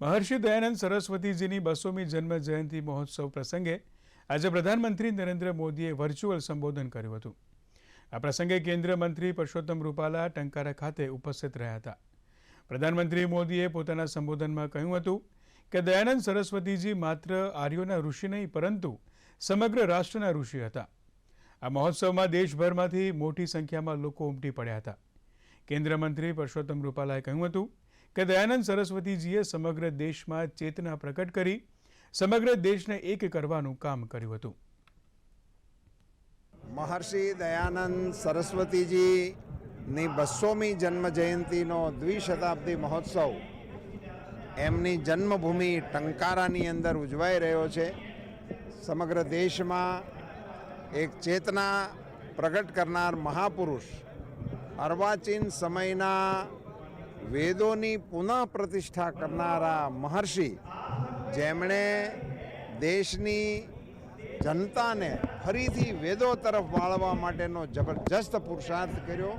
મહર્ષિ દયાનંદ સરસ્વતીજીની બસોમી જન્મ જયંતિ મહોત્સવ પ્રસંગે આજે પ્રધાનમંત્રી નરેન્દ્ર મોદીએ વર્ચ્યુઅલ સંબોધન કર્યું હતું. આ પ્રસંગે કેન્દ્રીય મંત્રી પરસોત્તમ રૂપાલા ટંકારા ખાતે ઉપસ્થિત રહ્યા હતા. પ્રધાનમંત્રી મોદીએ પોતાના સંબોધનમાં કહ્યું હતું કે દયાનંદ સરસ્વતીજી માત્ર આર્યોના ઋષિ નહીં, પરંતુ સમગ્ર રાષ્ટ્રના ઋષિ હતા. આ મહોત્સવમાં દેશભરમાંથી મોટી સંખ્યામાં લોકો ઉમટી પડ્યા હતા. કેન્દ્ર મંત્રી પરસોત્તમ રૂપાલાએ કહ્યું હતું કે દયાનંદ સરસ્વતીજીએ સમગ્ર દેશમાં ચેતના પ્રકટ કરી, સમગ્ર દેશને એક કરવાનું કામ કર્યું હતું. મહર્ષિ દયાનંદ સરસ્વતીજીની બસોમી જન્મ જયંતિનો દ્વિશતાબ્દી મહોત્સવ એમની જન્મભૂમિ ટંકારાની અંદર ઉજવાઈ રહ્યો છે. સમગ્ર દેશમાં એક ચેતના પ્રગટ કરનાર મહાપુરુષ અર્વાચીન સમયના વેદોની પુનઃ પ્રતિષ્ઠા કરનારા મહર્ષિ, જેમણે દેશની જનતાને ફરીથી વેદો તરફ વાળવા માટેનો જબરજસ્ત પુરુષાર્થ કર્યો.